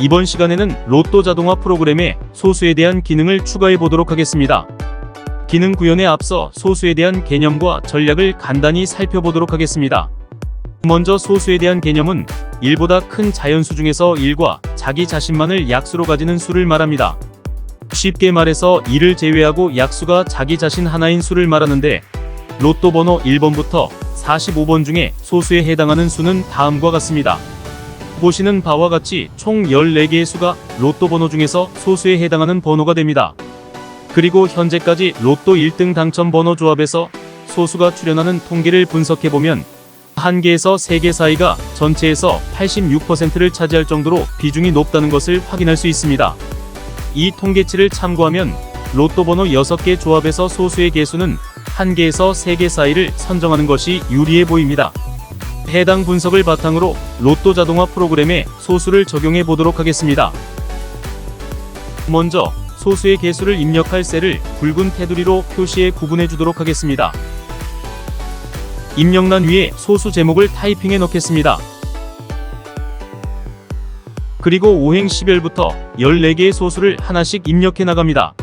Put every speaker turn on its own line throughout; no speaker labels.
이번 시간에는 로또 자동화 프로그램에 소수에 대한 기능을 추가해 보도록 하겠습니다. 기능 구현에 앞서 소수에 대한 개념과 전략을 간단히 살펴보도록 하겠습니다. 먼저 소수에 대한 개념은 1보다 큰 자연수 중에서 1과 자기 자신만을 약수로 가지는 수를 말합니다. 쉽게 말해서 2를 제외하고 약수가 자기 자신 하나인 수를 말하는데 로또 번호 1번부터 45번 중에 소수에 해당하는 수는 다음과 같습니다. 보시는 바와 같이 총 14개의 수가 로또 번호 중에서 소수에 해당하는 번호가 됩니다. 그리고 현재까지 로또 1등 당첨 번호 조합에서 소수가 출현하는 통계를 분석해보면 1개에서 3개 사이가 전체에서 86%를 차지할 정도로 비중이 높다는 것을 확인할 수 있습니다. 이 통계치를 참고하면 로또 번호 6개 조합에서 소수의 개수는 1개에서 3개 사이를 선정하는 것이 유리해 보입니다. 해당 분석을 바탕으로 로또 자동화 프로그램에 소수를 적용해 보도록 하겠습니다. 먼저 소수의 개수를 입력할 셀을 굵은 테두리로 표시해 구분해 주도록 하겠습니다. 입력란 위에 소수 제목을 타이핑해 넣겠습니다. 그리고 5행 10열부터 14개의 소수를 하나씩 입력해 나갑니다.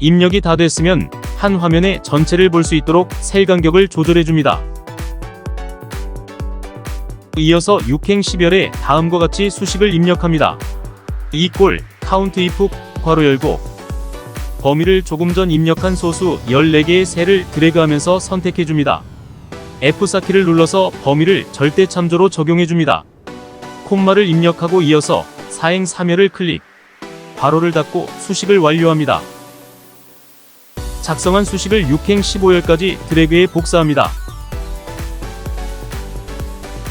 입력이 다 됐으면 한 화면에 전체를 볼 수 있도록 셀 간격을 조절해 줍니다. 이어서 6행 10열에 다음과 같이 수식을 입력합니다. 이꼴 카운트 if 괄호 열고 범위를 조금 전 입력한 소수 14개의 셀을 드래그하면서 선택해 줍니다. F4키를 눌러서 범위를 절대 참조로 적용해 줍니다. 콤마를 입력하고 이어서 4행 3열을 클릭 괄호를 닫고 수식을 완료합니다. 작성한 수식을 6행 15열까지 드래그해 복사합니다.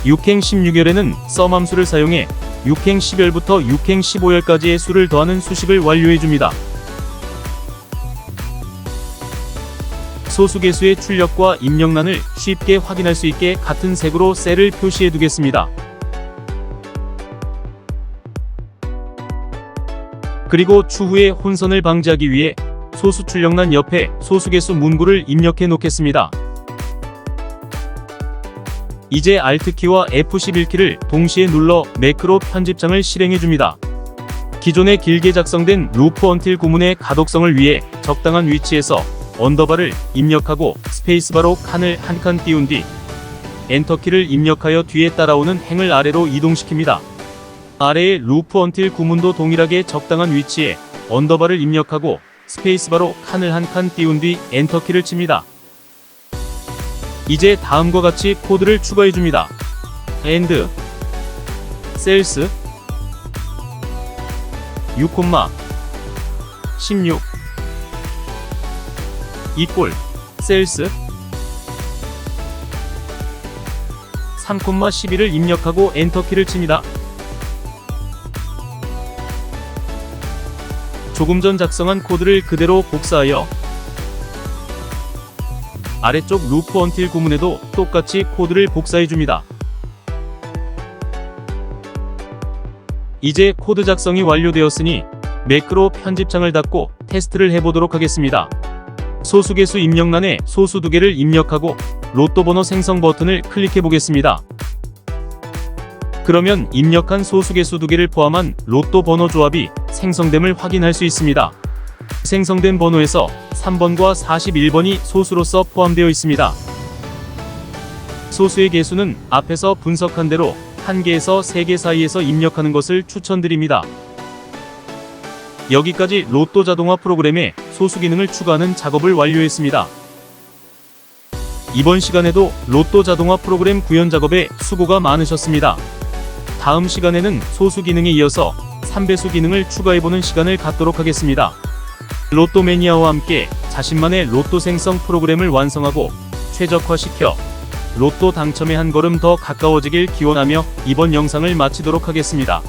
6행 16열에는 썸 함수를 사용해 6행 10열부터 6행 15열까지의 수를 더하는 수식을 완료해 줍니다. 소수 개수의 출력과 입력란을 쉽게 확인할 수 있게 같은 색으로 셀을 표시해 두겠습니다. 그리고 추후에 혼선을 방지하기 위해 소수 출력란 옆에 소수 개수 문구를 입력해 놓겠습니다. 이제 Alt키와 F11키를 동시에 눌러 매크로 편집장을 실행해 줍니다. 기존에 길게 작성된 루프 언틸 구문의 가독성을 위해 적당한 위치에서 언더바를 입력하고 스페이스바로 칸을 한 칸 띄운 뒤 엔터키를 입력하여 뒤에 따라오는 행을 아래로 이동시킵니다. 아래의 루프 언틸 구문도 동일하게 적당한 위치에 언더바를 입력하고 스페이스바로 칸을 한 칸 띄운 뒤 엔터키를 칩니다. 이제 다음과 같이 코드를 추가해 줍니다. and 셀스 6, 16 이꼴 셀스 3,11을 입력하고 엔터키를 칩니다. 조금 전 작성한 코드를 그대로 복사하여 아래쪽 루프 언틸 구문에도 똑같이 코드를 복사해 줍니다. 이제 코드 작성이 완료되었으니 매크로 편집창을 닫고 테스트를 해보도록 하겠습니다. 소수 개수 입력란에 소수 두 개를 입력하고 로또 번호 생성 버튼을 클릭해 보겠습니다. 그러면 입력한 소수 개수 두 개를 포함한 로또 번호 조합이 생성됨을 확인할 수 있습니다. 생성된 번호에서 3번과 41번이 소수로서 포함되어 있습니다. 소수의 개수는 앞에서 분석한 대로 1개에서 3개 사이에서 입력하는 것을 추천드립니다. 여기까지 로또 자동화 프로그램에 소수 기능을 추가하는 작업을 완료했습니다. 이번 시간에도 로또 자동화 프로그램 구현 작업에 수고가 많으셨습니다. 다음 시간에는 소수 기능에 이어서 3배수 기능을 추가해보는 시간을 갖도록 하겠습니다. 로또 매니아와 함께 자신만의 로또 생성 프로그램을 완성하고 최적화시켜 로또 당첨에 한 걸음 더 가까워지길 기원하며 이번 영상을 마치도록 하겠습니다.